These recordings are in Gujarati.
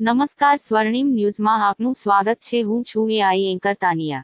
નમસ્કાર, સ્વર્ણિમ ન્યૂઝમાં આપનું સ્વાગત છે. હું છું એઆઈ એન્કર તાનિયા.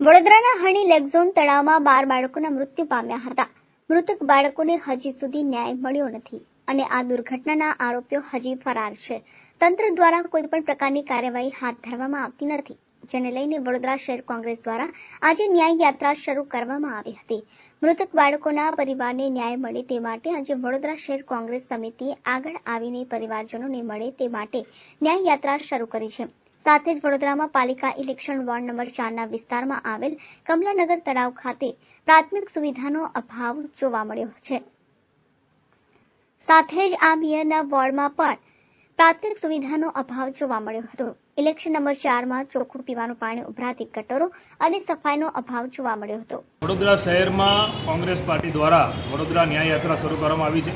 વડોદરાના હણી લેગઝોન તળાવમાં બાર બાળકોના મૃત્યુ પામ્યા હતા. મૃતક બાળકોને હજી સુધી ન્યાય મળ્યો નથી અને આ દુર્ઘટનાના આરોપીઓ હજી ફરાર છે. તંત્ર દ્વારા કોઈ પણ પ્રકારની કાર્યવાહી હાથ ધરવામાં આવતી નથી. જેને લઈને વડોદરા શહેર કોંગ્રેસ દ્વારા આજે ન્યાય યાત્રા શરૂ કરવામાં આવી હતી. મૃતક બાળકોના પરિવારને ન્યાય મળે તે માટે આજે વડોદરા શહેર કોંગ્રેસ સમિતિ આગળ આવીને પરિવારજનોને મળે તે માટે ન્યાય યાત્રા શરૂ કરી છે. સાથે જ વડોદરામાં પાલિકા ઇલેક્શન વોર્ડ નંબર ચારના વિસ્તારમાં આવેલ કમલાનગર તળાવ ખાતે પ્રાથમિક સુવિધાનો અભાવ જોવા મળ્યો છે. સાથે જ આ મેયરના વોર્ડમાં પણ પ્રાથમિક સુવિધાનો અભાવ જોવા મળ્યો હતો. ઇલેક્શન નંબર ચારમાં ચોખ્ખું પીવાનું પાણી ઉભરાતી ગટરો અને સફાઈનો અભાવ જોવા મળ્યો હતો. વડોદરા શહેરમાં કોંગ્રેસ પાર્ટી દ્વારા વડોદરા ન્યાય યાત્રા શરૂ કરવામાં આવી છે.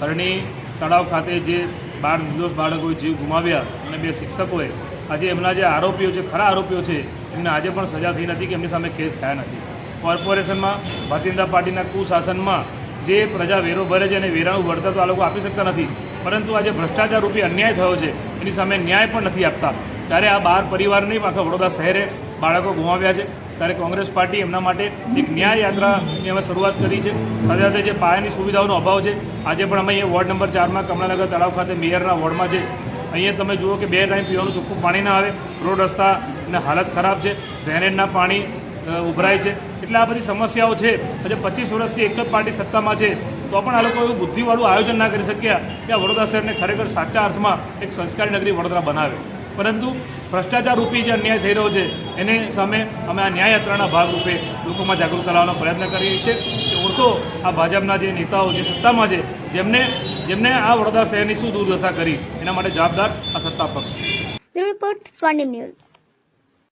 હરણી તળાવ ખાતે જે બાર નિર્દોષ બાળકોએ જીવ ગુમાવ્યા અને બે શિક્ષકોએ આજે એમના જે આરોપીઓ છે, ખરા આરોપીઓ છે, એમને આજે પણ સજા થઈ નથી કે એમની સામે કેસ થયા નથી. કોર્પોરેશનમાં ભારતીય જનતા પાર્ટીના કુશાસનમાં જે પ્રજા વેરો ભરે છે અને વેરાનું વળતર તો આ લોકો આપી શકતા નથી. પરંતુ આજે ભ્રષ્ટાચાર રૂપી અન્યાય થયો છે. એની સામે ન્યાય પણ નથી આપતા. ત્યારે આ બાર પરિવાર નહીં, આખા વડોદરા શહેરે બાળકો ગુમાવ્યા છે. ત્યારે કોંગ્રેસ પાર્ટી એમના માટે એક ન્યાય યાત્રાની અમે શરૂઆત કરી છે. સાથે સાથે જે પાયાની સુવિધાઓનો અભાવ છે, આજે પણ અમે અહીંયા વોર્ડ નંબર ચારમાં કમલાનગર તળાવ ખાતે મેયરના વોર્ડમાં છે. અહીંયા તમે જુઓ કે બે ટાઈમ પીવાનું ચોખ્ખું પાણી ના આવે. રોડ રસ્તાની હાલત ખરાબ છે, ડ્રેનેજના પાણી ઉભરાય છે. એટલે આ બધી સમસ્યાઓ છે. આજે પચીસ વર્ષથી એક જ પાર્ટી સત્તામાં છે. તો પણ આ લોકો એવું બુદ્ધિવાળું આયોજન ના કરી શક્યા કે આ વડોદરા શહેરને ખરેખર સાચા અર્થમાં એક સંસ્કારી નગરી વડોદરા બનાવે. પરંતુ ભ્રષ્ટાચાર રૂપી જે અન્યાય થઈ રહ્યો છે, એને સામે અમે આ ન્યાય યાત્રાના ભાગરૂપે લોકોમાં જાગૃત કરાવવાનો પ્રયત્ન કરીએ છીએ. કે ઓળખો આ ભાજપના જે નેતાઓ જે સત્તામાં છે, જેમને જેમને આ વડોદરા શહેરની શું દુર્દશા કરી, એના માટે જવાબદાર આ સત્તા પક્ષ. Report news